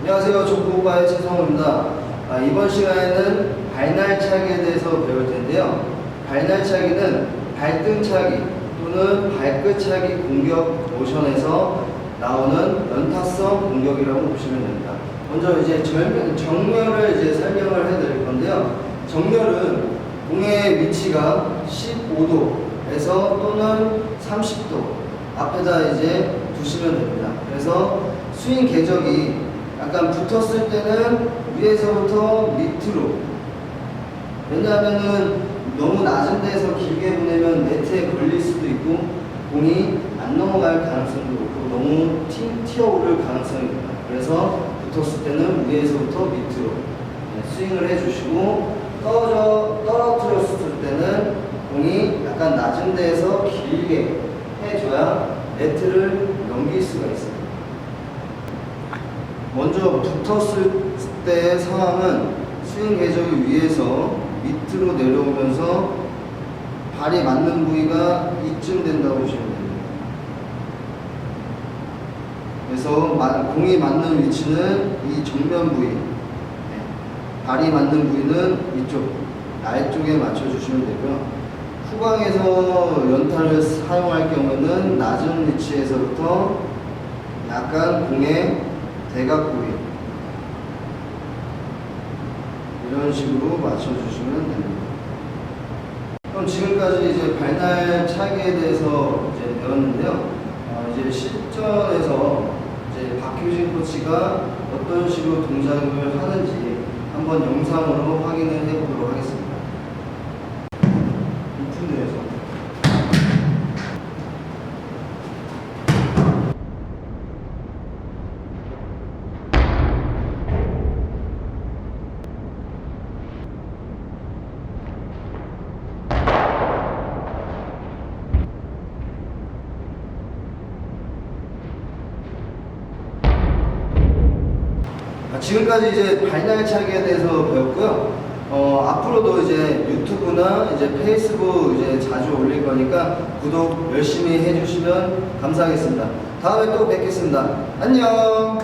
안녕하세요. 족구과의 최성호입니다. 아, 이번 시간에는 발날차기에 대해서 배울 텐데요. 발날차기는 발등차기 또는 발끝차기 공격 모션에서 나오는 연타성 공격이라고 보시면 됩니다. 먼저 이제 정, 정렬을 이제 설명을 해드릴 건데요. 정렬은 공의 위치가 15도에서 또는 30도 앞에다 이제 두시면 됩니다. 그래서 스윙 궤적이 약간 붙었을 때는 위에서부터 밑으로 왜냐하면은 너무 낮은 데서 길게 보내면 네트에 걸릴 수도 있고 공이 안 넘어갈 가능성도 있고 너무 튀, 튀어오를 가능성이 있다. 그래서 붙었을 때는 위에서부터 밑으로 네, 스윙을 해주시고 떨어져 떨어뜨렸을 때는 공이 약간 낮은 데에서 길게 해줘야 네트를 넘길 수가 있습니다. 먼저 붙었을 때의 상황은 스윙 궤적이 위에서 밑으로 내려오면서 발이 맞는 부위가 이쯤 된다고 보시면 됩니다. 그래서 마- 공이 맞는 위치는 이 정면 부위, 네. 발이 맞는 부위는 이쪽, 아래쪽에 맞춰주시면 되고요. 후방에서 연타를 사용할 경우는 낮은 위치에서부터 약간 공의 대각 부위 이런 식으로 맞춰주시면 됩니다. 그럼 지금까지 이제 발날 차기에 대해서 이제 배웠는데요. 어, 이제 실전에서 이제 박효진 코치가 어떤 식으로 동작을 하는지 한번 영상으로 확인을 해보도록 하겠습니다. 오픈에서 아, 지금까지 이제 발날차기에 대해서 배웠고요. 어, 앞으로도 이제 유튜브나 이제 페이스북 이제 자주 올릴 거니까 구독 열심히 해주시면 감사하겠습니다. 다음에 또 뵙겠습니다. 안녕!